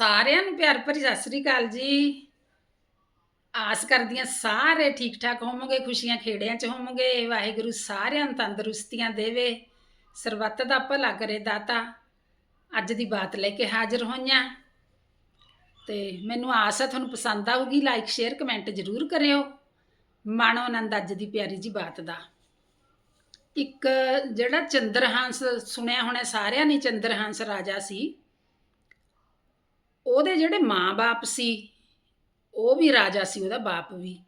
ਸਾਰਿਆਂ ਨੂੰ ਪਿਆਰ ਭਰੀ ਸਤਿ ਸ੍ਰੀ ਅਕਾਲ ਜੀ। ਆਸ ਕਰਦੀ ਹਾਂ ਸਾਰੇ ਠੀਕ ਠਾਕ ਹੋਵੋਗੇ, ਖੁਸ਼ੀਆਂ ਖੇੜਿਆਂ ਚ ਹੋਵੋਗੇ। ਵਾਹਿਗੁਰੂ ਸਾਰਿਆਂ ਨੂੰ ਤੰਦਰੁਸਤੀਆਂ ਦੇਵੇ। ਸਰਬੱਤ ਦਾ ਭਲਾ ਕਰੇ ਦਾਤਾ। ਅੱਜ ਦੀ ਬਾਤ ਲੈ ਕੇ ਹਾਜ਼ਰ ਹੋਈਆਂ। ਤੇ ਮੈਨੂੰ ਆਸ ਹੈ ਤੁਹਾਨੂੰ ਪਸੰਦ ਆਊਗੀ ਲਾਈਕ ਸ਼ੇਅਰ ਕਮੈਂਟ ਜ਼ਰੂਰ ਕਰਿਓ। ਮਾਣੋ ਆਨੰਦ ਅੱਜ ਦੀ ਪਿਆਰੀ ਜੀ ਬਾਤ ਦਾ। ਇੱਕ ਜਿਹੜਾ ਚੰਦਰਹੰਸ ਸੁਣਿਆ ਹੋਣਾ, ਸਾਰਿਆਂ ਨੇ ਚੰਦਰਹੰਸ ਰਾਜਾ ਸੀ। ਉਹਦੇ ਜਿਹੜੇ ਮਾਂ-ਬਾਪ ਸੀ, ਉਹ ਵੀ ਰਾਜਾ ਸੀ, ਉਹਦਾ ਬਾਪ ਵੀ।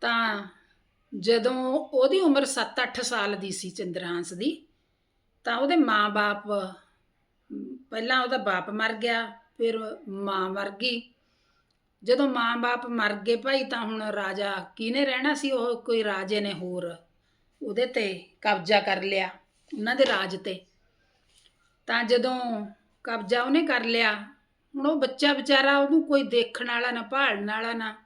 ਤਾਂ ਜਦੋਂ ਉਹਦੀ ਉਮਰ 7-8 ਸਾਲ ਦੀ ਸੀ ਚੰਦਰਹਾਂਸ ਦੀ, ਤਾਂ ਉਹਦੇ ਮਾਂ-ਬਾਪ ਪਹਿਲਾਂ ਉਹਦਾ ਬਾਪ ਮਰ ਗਿਆ, ਫਿਰ ਮਾਂ ਮਰ ਗਈ। ਜਦੋਂ ਮਾਂ-ਬਾਪ ਮਰ ਗਏ ਭਾਈ, ਤਾਂ ਹੁਣ ਰਾਜਾ ਕਿਹਨੇ ਰਹਿਣਾ ਸੀ? ਉਹ ਕੋਈ ਰਾਜੇ ਨੇ ਹੋਰ, ਉਹਦੇ ਤੇ ਕਬਜ਼ਾ ਕਰ ਲਿਆ, ਉਹਨਾਂ ਦੇ ਰਾਜ ਤੇ। ਤਾਂ ਜਦੋਂ ਕਬਜ਼ਾ ਉਹਨੇ ਕਰ ਲਿਆ ਹੁਣ ਉਹ ਬੱਚਾ ਵਿਚਾਰਾ ਉਹਨੂੰ ਕੋਈ ਦੇਖਣ ਵਾਲਾ ਨਾ, ਭਾਲਣ ਵਾਲਾ ਨਾ,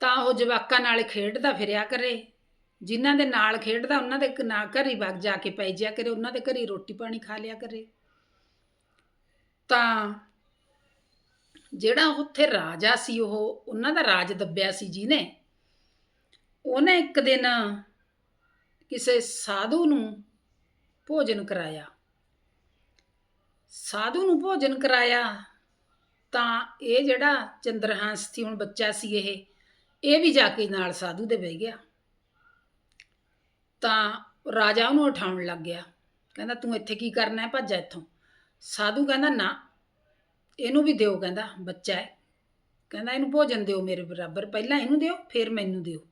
ਤਾਂ ਉਹ ਜਵਾਕਾਂ ਨਾਲ ਖੇਡਦਾ ਫਿਰਿਆ ਕਰੇ। ਜਿਨ੍ਹਾਂ ਦੇ ਨਾਲ ਖੇਡਦਾ, ਉਹਨਾਂ ਦੇ ਨਾ ਘਰ ਹੀ ਵਗ ਜਾ ਕੇ ਪੈ ਜਿਆ ਕਰੇ, ਉਹਨਾਂ ਦੇ ਘਰ ਹੀ ਰੋਟੀ ਪਾਣੀ ਖਾ ਲਿਆ ਕਰੇ। ਤਾਂ ਜਿਹੜਾ ਉੱਥੇ ਰਾਜਾ ਸੀ ਉਹ, ਉਹਨਾਂ ਦਾ ਰਾਜ ਦੱਬਿਆ ਸੀ ਜਿਹਨੇ, ਉਹਨੇ ਇੱਕ ਦਿਨ ਕਿਸੇ ਸਾਧੂ ਨੂੰ ਭੋਜਨ ਕਰਾਇਆ। ਸਾਧੂ ਨੂੰ ਭੋਜਨ ਕਰਾਇਆ। ਤਾਂ ਇਹ ਜਿਹੜਾ ਚੰਦਰਹਾਂਸ ਸੀ, ਹੁਣ ਬੱਚਾ ਸੀ ਇਹ ਇਹ ਵੀ ਜਾ ਕੇ ਨਾਲ ਸਾਧੂ ਦੇ ਬਹਿ ਗਿਆ। ਤਾਂ ਰਾਜਾ ਉਹਨੂੰ ਉਠਾਉਣ ਲੱਗ ਗਿਆ। ਕਹਿੰਦਾ, ਤੂੰ ਇੱਥੇ ਕੀ ਕਰਨਾ ਹੈ? ਭੱਜ ਇੱਥੋਂ। ਸਾਧੂ ਕਹਿੰਦਾ, ਨਾ, ਇਹਨੂੰ ਵੀ ਦਿਓ, ਕਹਿੰਦਾ, ਬੱਚਾ ਹੈ। ਕਹਿੰਦਾ, ਇਹਨੂੰ ਭੋਜਨ ਦਿਓ ਮੇਰੇ ਬਰਾਬਰ, ਪਹਿਲਾਂ ਇਹਨੂੰ ਦਿਓ, ਫਿਰ ਮੈਨੂੰ ਦਿਓ।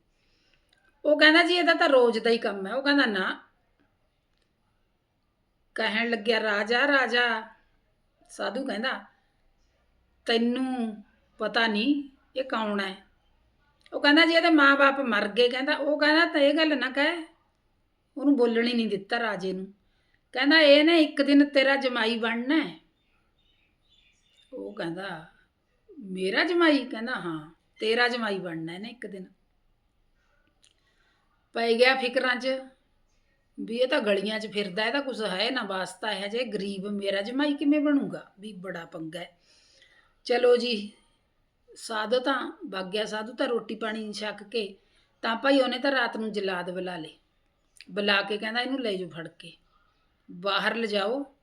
ਉਹ ਕਹਿੰਦਾ, ਜੀ, ਇਹਦਾ ਤਾਂ ਰੋਜ਼ ਦਾ ਹੀ ਕੰਮ ਹੈ। ਉਹ ਕਹਿੰਦਾ, ਨਾ। ਕਹਿਣ ਲੱਗਿਆ, ਰਾਜਾ ਰਾਜਾ। ਸਾਧੂ ਕਹਿੰਦਾ ਤੈਨੂੰ ਪਤਾ ਨਹੀਂ ਇਹ ਕੌਣ ਹੈ। ਉਹ ਕਹਿੰਦਾ ਜੀ ਇਹਦੇ ਮਾਪੇ ਮਰ ਗਏ, ਕਹਿੰਦਾ ਉਹ ਕਹਿੰਦਾ ਤਾਂ ਇਹ ਗੱਲ ਨਾ ਕਹਿ। ਉਹਨੂੰ ਬੋਲਣ ਹੀ ਨਹੀਂ ਦਿੱਤਾ ਰਾਜੇ ਨੂੰ। ਕਹਿੰਦਾ ਇਹ ਨੇ ਇੱਕ ਦਿਨ ਤੇਰਾ ਜਮਾਈ ਬਣਨਾ ਹੈ। ਉਹ ਕਹਿੰਦਾ, ਮੇਰਾ ਜਮਾਈ? ਕਹਿੰਦਾ, ਹਾਂ, ਤੇਰਾ ਜਮਾਈ ਬਣਨਾ ਹੈ ਨਾ ਇੱਕ ਦਿਨ। ਪੈ ਗਿਆ ਫਿਕਰਾਂ 'ਚ ਵੀ ਇਹ ਤਾਂ ਗਲੀਆਂ 'ਚ ਫਿਰਦਾ ਇਹਦਾ ਕੁਝ ਹੈ ਨਾ, ਵਾਸਤਾ ਹੈ ਜੇ। ਗਰੀਬ ਮੇਰਾ ਜਮਾਈ ਕਿਵੇਂ ਬਣੂਗਾ? ਵੀ ਬੜਾ ਪੰਗਾ ਹੈ। ਚਲੋ ਜੀ, ਸਾਧੂ ਤਾਂ ਵਗ ਗਿਆ ਸਾਧੂ ਤਾਂ ਰੋਟੀ ਪਾਣੀ ਛੱਕ ਕੇ, ਤਾਂ ਭਾਈ ਉਹਨੇ ਤਾਂ ਰਾਤ ਨੂੰ ਜਲਾਦ ਬੁਲਾ ਲੇ ਬੁਲਾ ਕੇ ਕਹਿੰਦਾ ਇਹਨੂੰ ਲੈ ਜਾਓ ਫੜ ਕੇ। ਬਾਹਰ ਲਿਜਾਓ,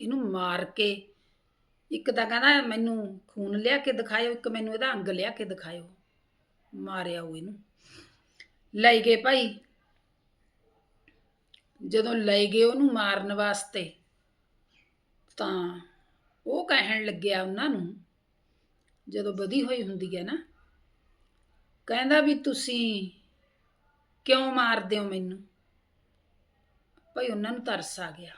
ਇਹਨੂੰ ਮਾਰ ਕੇ। ਇੱਕ ਤਾਂ ਕਹਿੰਦਾ ਮੈਨੂੰ ਖੂਨ ਲਿਆ ਕੇ ਦਿਖਾਇਓ, ਇੱਕ ਮੈਨੂੰ ਇਹਦਾ ਅੰਗ ਲਿਆ ਕੇ ਦਿਖਾਇਓ। ਮਾਰਿਆ ਉਹ ਇਹਨੂੰ। ਲੈ ਗਏ ਭਾਈ। ਜਦੋਂ ਲੈ ਗਏ ਉਹਨੂੰ ਮਾਰਨ ਵਾਸਤੇ, ਤਾਂ ਉਹ ਕਹਿਣ ਲੱਗਿਆ ਉਹਨਾਂ ਨੂੰ ਜਦੋਂ ਵਧੀ ਹੋਈ ਹੁੰਦੀ ਹੈ ਨਾ, ਕਹਿੰਦਾ ਵੀ ਤੁਸੀਂ ਕਿਉਂ ਮਾਰਦੇ ਹੋ ਮੈਨੂੰ? ਭਾਈ ਉਹਨਾਂ ਨੂੰ ਤਰਸ ਆ ਗਿਆ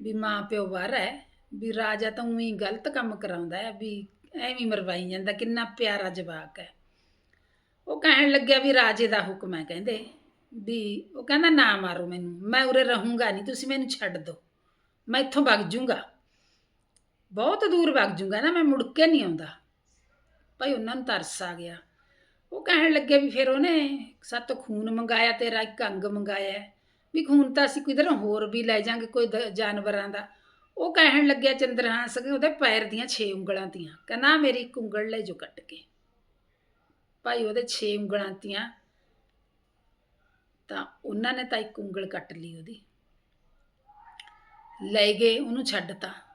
ਵੀ ਮਾਂ ਪਿਓ ਬਾਹਰ ਹੈ, ਵੀ ਰਾਜਾ ਤਾਂ ਉਹੀ ਗਲਤ ਕੰਮ ਕਰਾਉਂਦਾ ਹੈ, ਵੀ ਐਵੇਂ ਮਰਵਾਈ ਜਾਂਦਾ, ਕਿੰਨਾ ਪਿਆਰਾ ਜਵਾਕ ਹੈ। ਉਹ ਕਹਿਣ ਲੱਗਿਆ ਵੀ ਰਾਜੇ ਦਾ ਹੁਕਮ ਹੈ ਕਹਿੰਦੇ, ਵੀ ਉਹ ਕਹਿੰਦਾ ਨਾ ਮਾਰੋ ਮੈਨੂੰ, ਮੈਂ ਉਰੇ ਰਹੂੰਗਾ ਨਹੀਂ, ਤੁਸੀਂ ਮੈਨੂੰ ਛੱਡ ਦਿਓ, ਮੈਂ ਇੱਥੋਂ ਵਗ ਜੂੰਗਾ। ਬਹੁਤ ਦੂਰ ਵਗ ਜੂਗਾ ਨਾ, ਮੈਂ ਮੁੜ ਕੇ ਨਹੀਂ ਆਉਂਦਾ। ਭਾਈ ਉਹਨਾਂ ਨੂੰ ਤਰਸ ਆ ਗਿਆ। ਉਹ ਕਹਿਣ ਲੱਗੇ ਵੀ ਫਿਰ ਉਹਨੇ ਸੱਤ ਖੂਨ ਮੰਗਾਇਆ, ਤੇਰਾ ਇੱਕ ਅੰਗ ਮੰਗਾਇਆ ਵੀ ਖੂਨ ਤਾਂ ਅਸੀਂ ਕਿਧਰੋਂ ਹੋਰ ਵੀ ਲੈ ਜਾਾਂਗੇ, ਕੋਈ ਜਾਨਵਰਾਂ ਦਾ। ਉਹ ਕਹਿਣ ਲੱਗਿਆ ਚੰਦਰਹਾਂਸ ਕਿ ਉਹਦੇ ਪੈਰ ਦੀਆਂ 6 ਉਂਗਲਾਂ ਤੀਆਂ। ਕਹਿੰਦਾ ਮੇਰੀ ਇੱਕ ਉਂਗਲ ਲੈ ਜੋ ਕੱਟ ਕੇ। ਭਾਈ ਉਹਦੇ 6 ਉਂਗਲਾਂ ਤੀਆਂ। ਤਾਂ ਉਹਨਾਂ ਨੇ ਤਾਂ ਇੱਕ ਉਂਗਲ ਕੱਟ ਲਈ ਉਹਦੀ। ਲੈ ਗਏ, ਉਹਨੂੰ ਛੱਡਤਾ।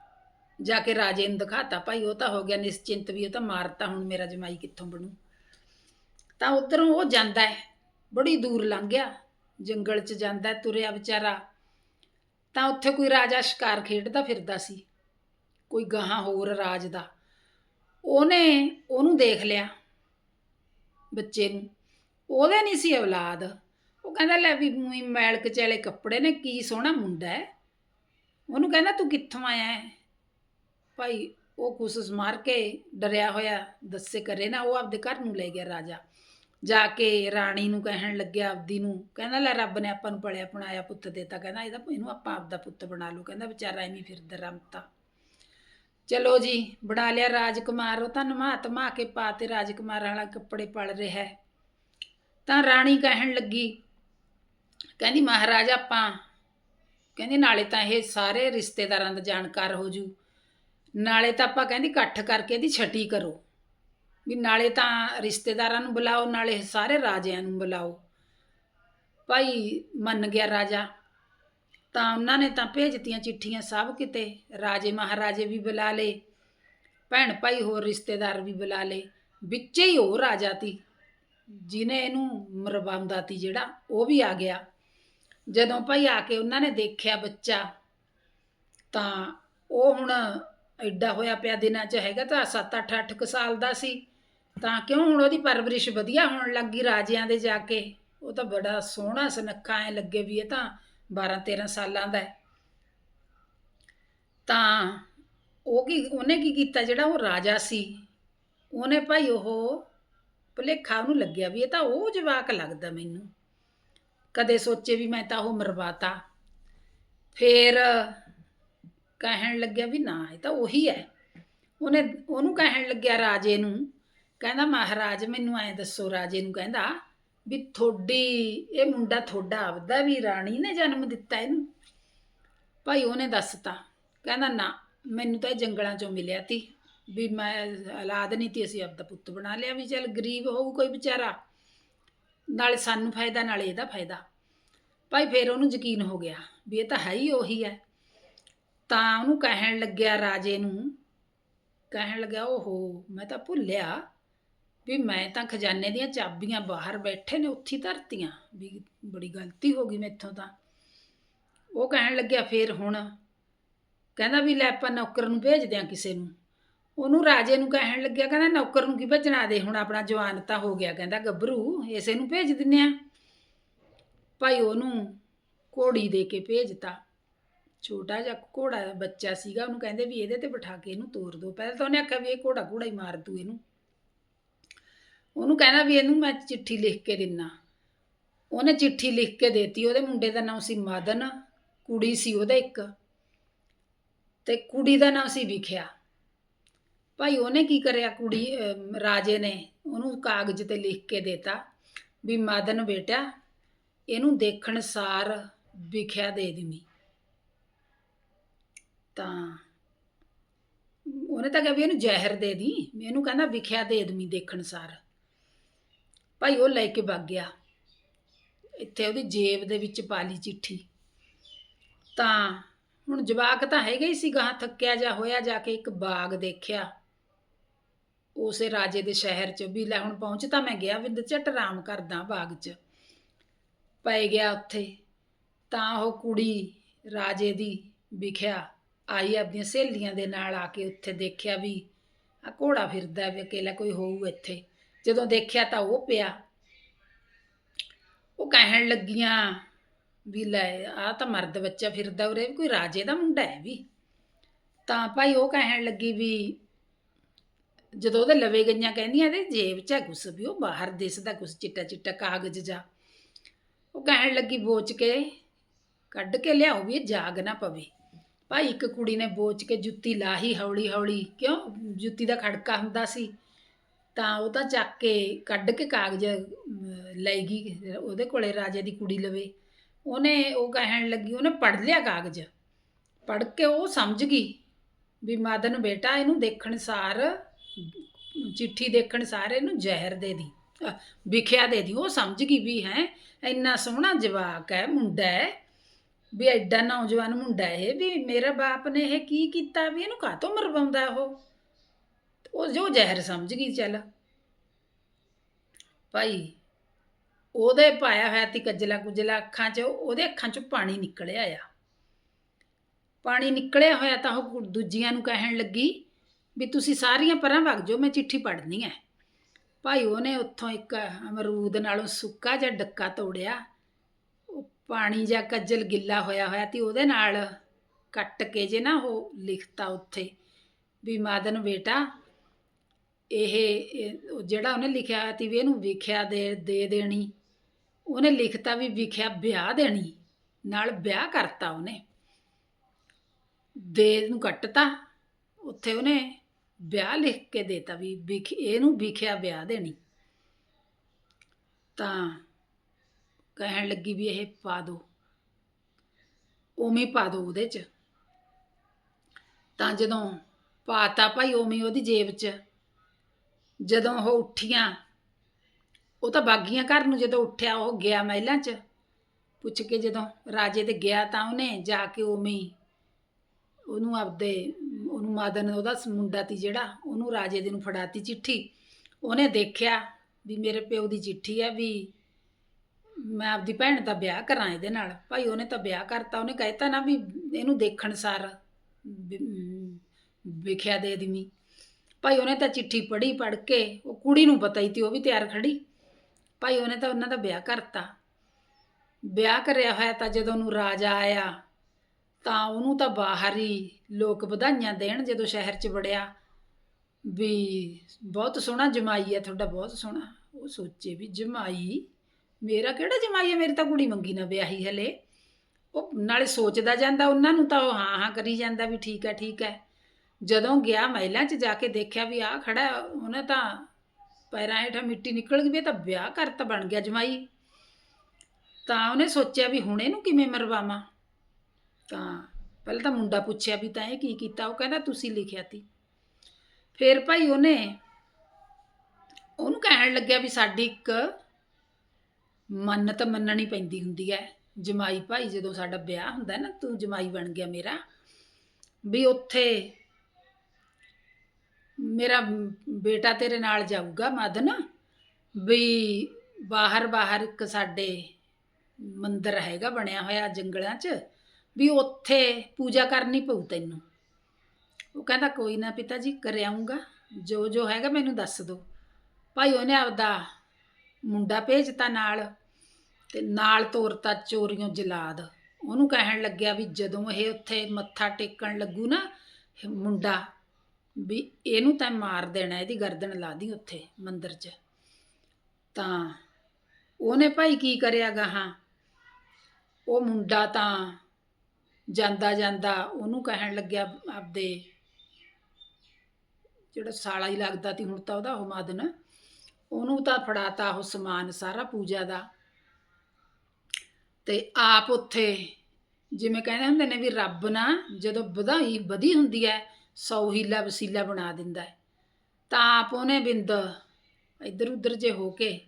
ਜਾ ਕੇ ਰਾਜੇ ਨੂੰ ਦਿਖਾਤਾ, ਭਾਈ ਉਹ ਤਾਂ ਹੋ ਗਿਆ ਨਿਸ਼ਚਿੰਤ ਵੀ, ਉਹ ਤਾਂ ਮਾਰਤਾ ਹੁਣ ਮੇਰਾ ਜਮਾਈ ਕਿੱਥੋਂ ਬਣੂ? ਤਾਂ ਉਧਰੋਂ ਉਹ ਜਾਂਦਾ ਹੈ, ਬੜੀ ਦੂਰ ਲੰਘ ਗਿਆ, ਜੰਗਲ 'ਚ ਜਾਂਦਾ ਤੁਰਿਆ ਵਿਚਾਰਾ। ਤਾਂ ਉੱਥੇ ਕੋਈ ਰਾਜਾ ਸ਼ਿਕਾਰ ਖੇਡਦਾ ਫਿਰਦਾ ਸੀ, ਕੋਈ ਗਾਹਾਂ ਹੋਰ ਰਾਜ ਦਾ। ਉਹਨੇ, ਉਹਨੂੰ ਦੇਖ ਲਿਆ ਬੱਚੇ ਨੂੰ। ਉਹਦੇ ਨਹੀਂ ਸੀ ਔਲਾਦ। ਉਹ ਕਹਿੰਦਾ, ਲੈ ਵੀ ਮੂੰਹ ਮੈਲ ਕਚੈਲੇ ਕੱਪੜੇ ਨੇ, ਕੀ ਸੋਹਣਾ ਮੁੰਡਾ ਹੈ। ਉਹਨੂੰ ਕਹਿੰਦਾ, ਤੂੰ ਕਿੱਥੋਂ ਆਇਆ ਹੈ? ਭਾਈ, ਉਹ ਕੁਛ ਮਾਰ ਕੇ ਡਰਿਆ ਹੋਇਆ, ਦੱਸੇ ਕਰੇ ਨਾ, ਉਹ ਆਪਦੇ ਘਰ ਨੂੰ ਲੈ ਗਿਆ ਰਾਜਾ। ਜਾ ਕੇ ਰਾਣੀ ਨੂੰ ਕਹਿਣ ਲੱਗਿਆ ਆਪਦੀ ਨੂੰ, ਕਹਿੰਦਾ, ਲੈ ਰੱਬ ਨੇ ਆਪਾਂ ਨੂੰ ਪੜਿਆ ਪਣਾਇਆ ਪੁੱਤ ਦਿੱਤਾ। ਕਹਿੰਦਾ, ਇਹਦਾ ਇਹਨੂੰ ਆਪਾਂ ਆਪਦਾ ਪੁੱਤ ਬਣਾ ਲਓ। ਕਹਿੰਦਾ, ਵਿਚਾਰਾ ਐਵੇਂ ਫਿਰਦਾ ਰਮਤਾ। ਚਲੋ ਜੀ, ਬਣਾ ਲਿਆ ਰਾਜਕੁਮਾਰ। ਉਹ ਤਾਂ ਨਮਾ ਧਮਾ ਕੇ ਪਾਤੇ ਰਾਜਕੁਮਾਰ ਵਾਲਾ ਕੱਪੜੇ ਪਲ ਰਿਹਾ ਤਾਂ ਰਾਣੀ ਕਹਿਣ ਲੱਗੀ, ਕਹਿੰਦੀ, ਮਹਾਰਾਜ, ਆਪਾਂ, ਕਹਿੰਦੀ, ਨਾਲੇ ਤਾਂ ਇਹ ਸਾਰੇ ਰਿਸ਼ਤੇਦਾਰਾਂ ਦਾ ਜਾਣਕਾਰ ਹੋ ਜੂ। ਨਾਲੇ ਤਾਂ ਆਪਾਂ ਕਹਿੰਦੀ ਇਕੱਠ ਕਰਕੇ ਇਹਦੀ ਛਟੀ ਕਰੋ। ਵੀ ਨਾਲੇ ਤਾਂ ਰਿਸ਼ਤੇਦਾਰਾਂ ਨੂੰ ਬੁਲਾਓ, ਨਾਲੇ ਸਾਰੇ ਰਾਜਿਆਂ ਨੂੰ ਬੁਲਾਓ। ਭਾਈ ਮੰਨ ਗਿਆ ਰਾਜਾ, ਤਾਂ ਉਹਨਾਂ ਨੇ ਤਾਂ ਭੇਜਤੀਆਂ ਚਿੱਠੀਆਂ ਸਭ ਕਿਤੇ। ਰਾਜੇ ਮਹਾਰਾਜੇ ਵੀ ਬੁਲਾ ਲਏ, ਭੈਣ ਭਾਈ ਹੋਰ ਰਿਸ਼ਤੇਦਾਰ ਵੀ ਬੁਲਾ ਲਏ। ਵਿੱਚੇ ਹੀ ਉਹ ਰਾਜਾ ਤੀ, ਜਿਹਨੇ ਇਹਨੂੰ ਮਰਵਾਉਂਦਾ ਤੀ ਜਿਹੜਾ, ਉਹ ਵੀ ਆ ਗਿਆ। ਜਦੋਂ ਭਾਈ ਆ ਕੇ ਉਹਨਾਂ ਨੇ ਦੇਖਿਆ ਬੱਚਾ, ਤਾਂ ਉਹ ਹੁਣ ਐਡਾ ਹੋਇਆ ਪਿਆ ਦਿਨਾਂ 'ਚ ਹੈਗਾ ਤਾਂ 7-8 ਅੱਠ ਕੁ ਸਾਲ ਦਾ ਸੀ। ਤਾਂ ਕਿਉਂ ਹੁਣ ਉਹਦੀ ਪਰਵਰਿਸ਼ ਵਧੀਆ ਹੋਣ ਲੱਗੀ ਰਾਜਿਆਂ ਦੇ ਜਾ ਕੇ? ਉਹ ਤਾਂ ਬੜਾ ਸੋਹਣਾ ਸੁਨੱਖਾ ਐ ਲੱਗੇ ਵੀ ਇਹ ਤਾਂ 12-13 ਸਾਲਾਂ ਦਾ ਹੈ। ਤਾਂ ਉਹ ਕੀ, ਉਹਨੇ ਕੀ ਕੀਤਾ ਜਿਹੜਾ ਉਹ ਰਾਜਾ ਸੀ? ਉਹਨੇ ਭਾਈ ਉਹ ਭੁਲੇਖਾ ਉਹਨੂੰ ਲੱਗਿਆ ਵੀ ਇਹ ਤਾਂ ਉਹ ਜਵਾਕ ਲੱਗਦਾ ਮੈਨੂੰ। ਕਦੇ ਸੋਚੇ ਵੀ ਮੈਂ ਤਾਂ ਉਹ ਮਰਵਾਤਾ। ਫੇਰ ਕਹਿਣ ਲੱਗਿਆ ਵੀ ਨਾ, ਇਹ ਤਾਂ ਉਹੀ ਹੈ। ਉਹਨੇ, ਉਹਨੂੰ ਕਹਿਣ ਲੱਗਿਆ ਰਾਜੇ ਨੂੰ, ਕਹਿੰਦਾ ਮਹਾਰਾਜ ਮੈਨੂੰ ਐਂ ਦੱਸੋ, ਰਾਜੇ ਨੂੰ ਕਹਿੰਦਾ ਵੀ ਤੁਹਾਡੀ ਇਹ ਮੁੰਡਾ ਤੁਹਾਡਾ ਆਪਦਾ ਵੀ ਰਾਣੀ ਨੇ ਜਨਮ ਦਿੱਤਾ ਇਹਨੂੰ। ਭਾਈ ਉਹਨੇ ਦੱਸਤਾ, ਕਹਿੰਦਾ ਨਾ, ਮੈਨੂੰ ਤਾਂ ਇਹ ਜੰਗਲਾਂ ਚੋਂ ਮਿਲਿਆ ਤੀ, ਵੀ ਮੈਂ ਔਲਾਦ ਨਹੀਂ ਤੀ, ਅਸੀਂ ਆਪਦਾ ਪੁੱਤ ਬਣਾ ਲਿਆ, ਵੀ ਚੱਲ ਗਰੀਬ ਹੋਊ ਕੋਈ ਵਿਚਾਰਾ। ਨਾਲੇ ਸਾਨੂੰ ਫਾਇਦਾ, ਨਾਲੇ ਇਹਦਾ ਫਾਇਦਾ। ਭਾਈ ਫੇਰ ਉਹਨੂੰ ਯਕੀਨ ਹੋ ਗਿਆ ਵੀ ਇਹ ਤਾਂ ਹੈ ਹੀ ਉਹੀ ਹੈ। ਤਾਂ ਉਹਨੂੰ ਕਹਿਣ ਲੱਗਿਆ ਰਾਜੇ ਨੂੰ, ਕਹਿਣ ਲੱਗਿਆ, ਓਹੋ, ਮੈਂ ਤਾਂ ਭੁੱਲਿਆ ਵੀ ਮੈਂ ਤਾਂ ਖਜ਼ਾਨੇ ਦੀਆਂ ਚਾਬੀਆਂ ਬਾਹਰ ਬੈਠੇ ਨੇ ਉੱਥੀ ਧਰਤੀਆਂ, ਵੀ ਬੜੀ ਗਲਤੀ ਹੋ ਗਈ ਮੈਥੋਂ ਤਾਂ। ਉਹ ਕਹਿਣ ਲੱਗਿਆ ਫੇਰ ਹੁਣ, ਕਹਿੰਦਾ ਵੀ ਲੈ ਆਪਾਂ ਨੌਕਰ ਨੂੰ ਭੇਜ ਦਿਆਂ ਕਿਸੇ ਨੂੰ। ਉਹਨੂੰ ਰਾਜੇ ਨੂੰ ਕਹਿਣ ਲੱਗਿਆ, ਕਹਿੰਦਾ ਨੌਕਰ ਨੂੰ ਕੀ ਭੇਜਣਾ ਦੇ, ਹੁਣ ਆਪਣਾ ਜਵਾਨ ਤਾਂ ਹੋ ਗਿਆ, ਕਹਿੰਦਾ ਗੱਭਰੂ, ਇਸੇ ਨੂੰ ਭੇਜ ਦਿੰਨੇ ਆ ਭਾਈ ਉਹਨੂੰ ਘੋੜੀ ਦੇ ਕੇ ਭੇਜਤਾ। ਛੋਟਾ ਜਿਹਾ ਘੋੜਾ ਬੱਚਾ ਸੀਗਾ, ਉਹਨੂੰ ਕਹਿੰਦੇ ਵੀ ਇਹਦੇ ਤੇ ਬਿਠਾ ਕੇ ਇਹਨੂੰ ਤੋਰ ਦਿਓ। ਪਹਿਲਾਂ ਤਾਂ ਉਹਨੇ ਆਖਿਆ ਵੀ ਇਹ ਘੋੜਾ ਘੋੜਾ ਹੀ ਮਾਰ ਦੂ ਇਹਨੂੰ। ਉਹਨੂੰ ਕਹਿੰਦਾ ਵੀ ਇਹਨੂੰ ਮੈਂ ਚਿੱਠੀ ਲਿਖ ਕੇ ਦਿੰਨਾ। ਉਹਨੇ ਚਿੱਠੀ ਲਿਖ ਕੇ ਦੇਤੀ, ਉਹਦੇ ਮੁੰਡੇ ਦਾ ਨਾਮ ਸੀ ਮਦਨ, ਕੁੜੀ ਸੀ ਉਹਦਾ ਇੱਕ। ਤੇ ਕੁੜੀ ਦਾ ਨਾਮ ਸੀ ਵਿਖਿਆ। ਭਾਈ ਉਹਨੇ ਕੀ ਕਰਿਆ, ਕੁੜੀ ਰਾਜੇ ਨੇ ਉਹਨੂੰ ਕਾਗਜ਼ ਤੇ ਲਿਖ ਕੇ ਦੇਤਾ ਵੀ ਮਦਨ ਬੇਟਾ, ਇਹਨੂੰ ਦੇਖਣ ਸਾਰ ਵਿਖਿਆ ਦੇ ਦੇਵੀਂ। ਤਾਂ ਉਹਨੇ ਤਾਂ ਕਿਹਾ ਵੀ ਇਹਨੂੰ ਜ਼ਹਿਰ ਦੇ ਦੀ। ਇਹਨੂੰ ਕਹਿੰਦਾ ਵਿਖਿਆ ਦੇ ਆਦਮੀ ਦੇਖਣ ਸਾਰ। ਭਾਈ ਉਹ ਲੈ ਕੇ ਵਗ ਗਿਆ। ਇੱਥੇ ਉਹਦੀ ਜੇਬ ਦੇ ਵਿੱਚ ਪਾ ਲਈ ਚਿੱਠੀ। ਤਾਂ ਹੁਣ ਜਵਾਕ ਤਾਂ ਹੈਗਾ ਹੀ ਸੀ ਗਾਂ ਥੱਕਿਆ ਜਾ ਹੋਇਆ ਜਾ ਕੇ ਇੱਕ ਬਾਗ ਦੇਖਿਆ। ਉਸੇ ਰਾਜੇ ਦੇ ਸ਼ਹਿਰ 'ਚ ਵੀ ਲੈ ਹੁਣ ਪਹੁੰਚ ਤਾਂ ਮੈਂ ਗਿਆ, ਵਿੰਦ ਝਟ ਆਰਾਮ ਕਰਦਾ ਬਾਗ 'ਚ। ਪੈ ਗਿਆ ਉੱਥੇ। ਤਾਂ ਉਹ ਕੁੜੀ ਰਾਜੇ ਦੀ ਵਿਖਿਆ ਆਈ ਆਪਣੀਆਂ ਸਹੇਲੀਆਂ ਦੇ ਨਾਲ ਆ ਕੇ ਉੱਥੇ ਦੇਖਿਆ ਵੀ ਆ ਘੋੜਾ ਫਿਰਦਾ ਵੀ ਅਕੇਲਾ ਕੋਈ ਹੋਊ ਇੱਥੇ। ਜਦੋਂ ਦੇਖਿਆ ਤਾਂ ਉਹ ਪਿਆ। ਉਹ ਕਹਿਣ ਲੱਗੀਆਂ ਵੀ ਲੈ ਆ ਤਾਂ ਮਰਦ ਬੱਚਾ ਫਿਰਦਾ ਉਰੇ, ਵੀ ਕੋਈ ਰਾਜੇ ਦਾ ਮੁੰਡਾ ਹੈ ਵੀ। ਤਾਂ ਭਾਈ ਉਹ ਕਹਿਣ ਲੱਗੀ ਵੀ ਜਦੋਂ ਉਹਦੇ ਲਵੇ ਗਈਆਂ ਕਹਿੰਦੀਆਂ ਇਹਦੇ ਜੇਬ 'ਚ ਹੈ ਕੁਛ, ਵੀ ਉਹ ਬਾਹਰ ਦਿਸਦਾ ਕੁਛ ਚਿੱਟਾ ਚਿੱਟਾ ਕਾਗਜ਼ ਜਾ। ਉਹ ਕਹਿਣ ਲੱਗੀ, ਬੋਚ ਕੇ ਕੱਢ ਕੇ ਲਿਆਓ ਵੀ ਇਹ ਜਾਗ ਨਾ ਪਵੇ। ਭਾਈ ਇੱਕ ਕੁੜੀ ਨੇ ਬੋਚ ਕੇ ਜੁੱਤੀ ਲਾਹੀ ਹੌਲੀ ਹੌਲੀ ਕਿਉਂ? ਜੁੱਤੀ ਦਾ ਖੜਕਾ ਹੁੰਦਾ ਸੀ। ਤਾਂ ਉਹ ਤਾਂ ਚੱਕ ਕੇ ਕੱਢ ਕੇ ਕਾਗਜ਼ ਅਮ, ਲੈ ਗਈ ਉਹਦੇ ਕੋਲੇ ਰਾਜੇ ਦੀ ਕੁੜੀ ਲਵੇ। ਉਹਨੇ ਉਹ ਕਹਿਣ ਲੱਗੀ ਉਹਨੇ ਪੜ੍ਹ ਲਿਆ ਕਾਗਜ਼। ਪੜ੍ਹ ਕੇ ਉਹ ਸਮਝ ਗਈ ਵੀ ਮਦਨ ਬੇਟਾ ਇਹਨੂੰ ਦੇਖਣ ਸਾਰ ਚਿੱਠੀ ਦੇਖਣ ਸਾਰ ਇਹਨੂੰ ਜ਼ਹਿਰ ਦੇ ਦੀ ਵਿਖਿਆ ਦੇ ਦੀ। ਉਹ ਸਮਝ ਗਈ ਵੀ ਹੈ ਇੰਨਾ ਸੋਹਣਾ ਜਵਾਕ ਹੈ ਮੁੰਡਾ ਹੈ। ਵੀ ਐਡਾ ਨੌਜਵਾਨ ਮੁੰਡਾ ਇਹ ਵੀ ਮੇਰਾ ਬਾਪ ਨੇ ਇਹ ਕੀ ਕੀਤਾ ਵੀ ਇਹਨੂੰ ਕਾਹਤੋਂ ਮਰਵਾਉਂਦਾ ਉਹ? ਉਹ ਜੋ ਜ਼ਹਿਰ ਸਮਝ ਗਈ ਚੱਲ। ਭਾਈ, ਉਹਦੇ ਪਾਇਆ ਹੋਇਆ ਤੀ ਕੱਜਲਾ ਕੁਜਲਾ ਅੱਖਾਂ 'ਚ, ਉਹਦੇ ਅੱਖਾਂ 'ਚੋਂ ਪਾਣੀ ਨਿਕਲਿਆ ਆ। ਪਾਣੀ ਨਿਕਲਿਆ ਹੋਇਆ ਤਾਂ ਉਹ ਕੁ- ਦੂਜੀਆਂ ਨੂੰ ਕਹਿਣ ਲੱਗੀ ਵੀ ਤੁਸੀਂ ਸਾਰੀਆਂ ਪਰਾਂ ਵਗ ਜਾਓ, ਮੈਂ ਚਿੱਠੀ ਪੜ੍ਹਨੀ ਹੈ ਭਾਈ ਉਹਨੇ ਉੱਥੋਂ ਇੱਕ ਅਮਰੂਦ ਨਾਲੋਂ ਸੁੱਕਾ ਜਿਹਾ ਡੱਕਾ ਤੋੜਿਆ। ਪਾਣੀ ਜਾਂ ਕੱਜਲ ਗਿੱਲਾ ਹੋਇਆ ਹੋਇਆ ਤੀ ਉਹਦੇ ਨਾਲ ਕੱਟ ਕੇ ਜੇ ਨਾ ਉਹ ਲਿਖਤਾ ਉੱਥੇ ਵੀ ਮਾਦਨ ਬੇਟਾ, ਇਹ ਜਿਹੜਾ ਉਹਨੇ ਲਿਖਿਆ ਹੋਇਆ ਤੀ ਵੀ ਇਹਨੂੰ ਵਿਖਿਆ ਦੇ ਦੇ ਦੇਣੀ, ਉਹਨੇ ਲਿਖਤਾ ਵੀ ਵਿਖਿਆ ਵਿਆਹ ਦੇਣੀ, ਨਾਲ ਵਿਆਹ ਕਰਤਾ ਉਹਨੇ। ਦੇ ਨੂੰ ਕੱਟਤਾ, ਉੱਥੇ ਉਹਨੇ ਵਿਆਹ ਲਿਖ ਕੇ ਦੇਤਾ ਵੀ ਵਿਖ, ਇਹਨੂੰ ਵਿਖਿਆ ਵਿਆਹ ਦੇਣੀ। ਤਾਂ ਕਹਿਣ ਲੱਗੀ ਵੀ ਇਹ ਪਾ ਦੋ। ਉਵੇਂ ਪਾ ਦੋ ਉਹਦੇ ਚ। ਤਾਂ ਜਦੋਂ ਪਾਤਾ ਭਾਈ ਉਵੇਂ ਉਹਦੀ ਜੇਬ 'ਚ। ਜਦੋਂ ਉਹ ਉੱਠੀਆਂ, ਉਹ ਤਾਂ ਬਾਗੀਆਂ ਘਰ ਨੂੰ ਜਦੋਂ ਉੱਠਿਆ, ਉਹ ਗਿਆ ਮਹਿਲਾਂ 'ਚ। ਪੁੱਛ ਕੇ ਜਦੋਂ ਰਾਜੇ ਦੇ ਗਿਆ ਤਾਂ ਉਹਨੇ ਜਾ ਕੇ ਉਵੇਂ ਹੀ ਉਹਨੂੰ ਆਪਦੇ, ਉਹਨੂੰ ਮਾਦਨ, ਉਹਦਾ ਮੁੰਡਾ ਤੀ ਜਿਹੜਾ, ਉਹਨੂੰ ਰਾਜੇ ਦੇ ਨੂੰ ਫੜਾਤੀ ਚਿੱਠੀ। ਉਹਨੇ ਦੇਖਿਆ ਵੀ ਮੇਰੇ ਪਿਓ ਦੀ ਚਿੱਠੀ ਆ ਵੀ ਮੈਂ ਆਪਦੀ ਭੈਣ ਦਾ ਵਿਆਹ ਕਰਾਂ ਇਹਦੇ ਨਾਲ। ਭਾਈ ਉਹਨੇ ਤਾਂ ਵਿਆਹ ਕਰਤਾ ਉਹਨੇ ਕਹਿਤਾ ਨਾ ਵੀ ਇਹਨੂੰ ਦੇਖਣ ਸਾਰ ਵੀ, ਵਿਖਿਆ ਦੇ ਦਿਮੀ ਭਾਈ ਉਹਨੇ ਤਾਂ ਚਿੱਠੀ ਪੜ੍ਹੀ ਪੜ੍ਹ ਕੇ ਉਹ ਕੁੜੀ ਨੂੰ ਪਤਾ ਹੀ ਤੀ ਉਹ ਵੀ ਤਿਆਰ ਖੜੀ। ਭਾਈ ਉਹਨੇ ਤਾਂ ਉਹਨਾਂ ਦਾ ਵਿਆਹ ਕਰਤਾ। ਵਿਆਹ ਕਰਿਆ ਹੋਇਆ ਤਾਂ ਜਦੋਂ ਉਹਨੂੰ ਰਾਜਾ ਆਇਆ ਤਾਂ ਉਹਨੂੰ ਤਾਂ ਬਾਹਰ ਹੀ ਲੋਕ ਵਧਾਈਆਂ ਦੇਣ ਜਦੋਂ ਸ਼ਹਿਰ 'ਚ ਵੜਿਆ। ਵੀ ਬਹੁਤ ਸੋਹਣਾ ਜਮਾਈ ਹੈ ਤੁਹਾਡਾ ਬਹੁਤ ਸੋਹਣਾ। ਉਹ ਸੋਚੇ ਵੀ ਜਮਾਈ ਮੇਰਾ ਕਿਹੜਾ ਜਮਾਈ ਹੈ? ਮੇਰੀ ਤਾਂ ਕੁੜੀ ਮੰਗੀ ਨਾ ਵਿਆਹੀ ਹਲੇ। ਉਹ ਨਾਲੇ ਸੋਚਦਾ ਜਾਂਦਾ ਉਹਨਾਂ ਨੂੰ ਤਾਂ ਉਹ ਹਾਂ ਹਾਂ ਕਰੀ ਜਾਂਦਾ ਵੀ ਠੀਕ ਹੈ ਠੀਕ ਹੈ। ਜਦੋਂ ਗਿਆ ਮਹਿਲਾਂ 'ਚ ਜਾ ਕੇ ਦੇਖਿਆ ਵੀ ਆਹ ਖੜਾ ਹੈ, ਉਹਨੇ ਤਾਂ ਪੈਰਾਂ ਹੇਠਾਂ ਮਿੱਟੀ ਨਿਕਲ ਗਈ ਵੀ ਇਹ ਤਾਂ ਵਿਆਹ ਕਰਤਾ ਬਣ ਗਿਆ ਜਮਾਈ। ਤਾਂ ਉਹਨੇ ਸੋਚਿਆ ਵੀ ਹੁਣ ਇਹਨੂੰ ਕਿਵੇਂ ਮਰਵਾਵਾਂ? ਤਾਂ ਪਹਿਲਾਂ ਤਾਂ ਮੁੰਡਾ ਪੁੱਛਿਆ ਵੀ ਤਾਂ ਇਹ ਕੀ ਕੀਤਾ? ਉਹ ਕਹਿੰਦਾ ਤੁਸੀਂ ਲਿਖਿਆ ਤੀ। ਫਿਰ ਭਾਈ ਉਹਨੇ ਉਹਨੂੰ ਕਹਿਣ ਲੱਗਿਆ ਵੀ ਸਾਡੀ ਇੱਕ ਮੰਨਤ ਮੰਨਣੀ ਪੈਂਦੀ ਹੁੰਦੀ ਹੈ ਜਮਾਈ ਭਾਈ ਜਦੋਂ ਸਾਡਾ ਵਿਆਹ ਹੁੰਦਾ ਨਾ, ਤੂੰ ਜਮਾਈ ਬਣ ਗਿਆ ਮੇਰਾ। ਵੀ ਉੱਥੇ ਮੇਰਾ ਬੇਟਾ ਤੇਰੇ ਨਾਲ ਜਾਊਗਾ ਮਦਨ। ਵੀ ਬਾਹਰ ਬਾਹਰ ਇੱਕ ਸਾਡੇ ਮੰਦਰ ਹੈਗਾ ਬਣਿਆ ਹੋਇਆ ਜੰਗਲਾਂ 'ਚ। ਵੀ ਉੱਥੇ ਪੂਜਾ ਕਰਨੀ ਪਊ ਤੈਨੂੰ। ਉਹ ਕਹਿੰਦਾ, ਕੋਈ ਨਾ ਪਿਤਾ ਜੀ, ਕਰ ਆਉਂਗਾ ਜੋ ਜੋ ਹੈਗਾ ਮੈਨੂੰ ਦੱਸ ਦਿਓ ਭਾਈ ਉਹਨੇ ਆਪਦਾ ਮੁੰਡਾ ਭੇਜਤਾ ਨਾਲ। ਤੇ ਨਾਲ ਤੋਰਤਾ ਚੋਰੀਆਂ ਜਲਾਦ। ਉਹਨੂੰ ਕਹਿਣ ਲੱਗਿਆ ਵੀ ਜਦੋਂ ਇਹ ਉੱਥੇ ਮੱਥਾ ਟੇਕਣ ਲੱਗੂ ਨਾ, ਇਹ ਮੁੰਡਾ, ਵੀ ਇਹਨੂੰ ਤਾਂ ਮਾਰ ਦੇਣਾ, ਇਹਦੀ ਗਰਦਨ ਲਾ ਦੀ ਉੱਥੇ ਮੰਦਰ 'ਚ। ਤਾਂ ਉਹਨੇ ਭਾਈ ਕੀ ਕਰਿਆਗਾ ਹਾਂ? ਉਹ ਮੁੰਡਾ ਤਾਂ ਜਾਂਦਾ ਜਾਂਦਾ ਉਹਨੂੰ ਕਹਿਣ ਲੱਗਿਆ ਆਪਦੇ ਜਿਹੜਾ ਸਾਲਾ ਹੀ ਲੱਗਦਾ ਤੀ ਹੁਣ ਤਾਂ ਉਹਦਾ ਉਹ ਮਦਨ, ਉਹਨੂੰ ਤਾਂ ਫੜਾਤਾ ਉਹ ਸਮਾਨ ਸਾਰਾ ਪੂਜਾ ਦਾ। ਤੇ ਆਪ ਉੱਥੇ, ਜਿਵੇਂ ਕਹਿੰਦੇ ਹੁੰਦੇ ਨੇ ਵੀ ਰੱਬ ਨਾ ਜਦੋਂ ਵਧਾਈ ਵਧੀ ਹੁੰਦੀ ਹੈ, ਸੌ ਹੀਲਾ ਵਸੀਲਾ ਬਣਾ ਦਿੰਦਾ ਹੈ। ਤਾਂ ਆਪ ਉਹਨੇ ਬਿੰਦ ਇੱਧਰ ਉੱਧਰ ਜੇ ਹੋ ਕੇ,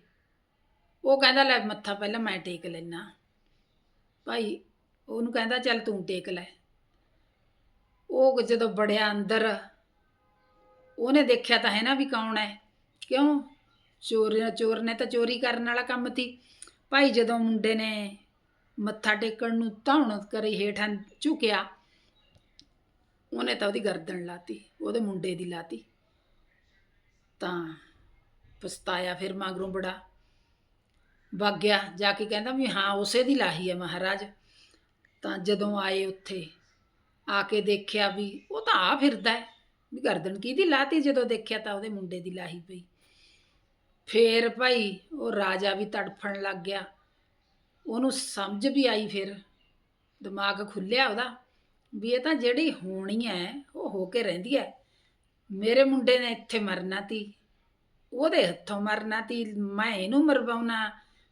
ਉਹ ਕਹਿੰਦਾ ਲੈ ਮੱਥਾ ਪਹਿਲਾਂ ਮੈਂ ਟੇਕ ਲੈਣਾ ਭਾਈ ਉਹਨੂੰ ਕਹਿੰਦਾ ਚੱਲ ਤੂੰ ਟੇਕ ਲੈ। ਉਹ ਜਦੋਂ ਬੜਿਆ ਅੰਦਰ, ਉਹਨੇ ਦੇਖਿਆ ਤਾਂ ਹੈ ਨਾ ਵੀ ਕੌਣ ਹੈ। ਕਿਉਂ? ਚੋਰ ਚੋਰ ਨੇ ਤਾਂ ਚੋਰੀ ਕਰਨ ਵਾਲਾ ਕੰਮ ਸੀ। ਭਾਈ ਜਦੋਂ ਮੁੰਡੇ ਨੇ ਮੱਥਾ ਟੇਕਣ ਨੂੰ ਧੌਣ ਕਰੀ ਹੇਠਾਂ ਝੁਕਿਆ, ਉਹਨੇ ਤਾਂ ਉਹਦੀ ਗਰਦਨ ਲਾਤੀ, ਉਹਦੇ ਮੁੰਡੇ ਦੀ ਲਾਤੀ। ਤਾਂ ਪਛਤਾਇਆ ਫਿਰ ਮਗਰੋਂ ਬੜਾ। ਵਗ ਗਿਆ, ਜਾ ਕੇ ਕਹਿੰਦਾ ਵੀ ਹਾਂ, ਉਸੇ ਦੀ ਲਾਹੀ ਹੈ ਮਹਾਰਾਜ। ਤਾਂ ਜਦੋਂ ਆਏ ਉੱਥੇ, ਆ ਕੇ ਦੇਖਿਆ ਵੀ ਉਹ ਤਾਂ ਆ ਫਿਰਦਾ ਹੈ। ਵੀ ਗਰਦਨ ਕਿਹਦੀ ਲਾਤੀ ਜਦੋਂ ਦੇਖਿਆ ਤਾਂ ਉਹਦੇ ਮੁੰਡੇ ਦੀ ਲਾਹੀ ਪਈ। ਫੇਰ ਭਾਈ, ਉਹ ਰਾਜਾ ਵੀ ਤੜਫਣ ਲੱਗ ਗਿਆ। ਉਹਨੂੰ ਸਮਝ ਵੀ ਆਈ ਫਿਰ। ਦਿਮਾਗ ਖੁੱਲਿਆ ਉਹਦਾ ਵੀ ਇਹ ਤਾਂ ਜਿਹੜੀ ਹੋਣੀ ਹੈ ਉਹ ਹੋ ਕੇ ਰਹਿੰਦੀ ਹੈ ਮੇਰੇ ਮੁੰਡੇ ਨੇ ਇੱਥੇ ਮਰਨਾ ਤੀ। ਉਹਦੇ ਹੱਥੋਂ ਮਰਨਾ ਤੀ। ਮੈਂ ਇਹਨੂੰ ਮਰਵਾਉਣਾ।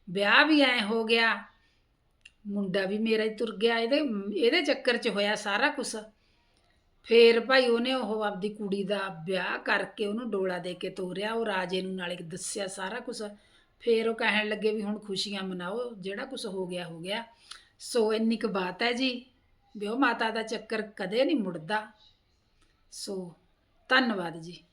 ਵਿਆਹ ਵੀ ਐ ਹੋ ਗਿਆ। ਮੁੰਡਾ ਵੀ ਮੇਰਾ ਹੀ ਤੁਰ ਗਿਆ। ਇਹਦੇ ਇਹਦੇ ਚੱਕਰ 'ਚ ਹੋਇਆ ਸਾਰਾ ਕੁਝ ਫੇਰ ਭਾਈ ਉਹਨੇ ਉਹ ਆਪਦੀ ਕੁੜੀ ਦਾ ਵਿਆਹ ਕਰਕੇ ਉਹਨੂੰ ਡੋਲਾ ਦੇ ਕੇ ਤੋਰਿਆ। ਉਹ ਰਾਜੇ ਨੂੰ ਨਾਲੇ ਦੱਸਿਆ ਸਾਰਾ ਕੁਝ ਫਿਰ ਉਹ ਕਹਿਣ ਲੱਗੇ ਵੀ ਹੁਣ ਖੁਸ਼ੀਆਂ ਮਨਾਓ, ਜਿਹੜਾ ਕੁਝ ਹੋ ਗਿਆ ਹੋ ਗਿਆ। ਸੋ ਇੰਨੀ ਕੁ ਬਾਤ ਹੈ ਜੀ ਵਿਆਹ ਮਾਤਾ ਦਾ ਚੱਕਰ ਕਦੇ ਨਹੀਂ ਮੁੜਦਾ। ਸੋ ਧੰਨਵਾਦ ਜੀ।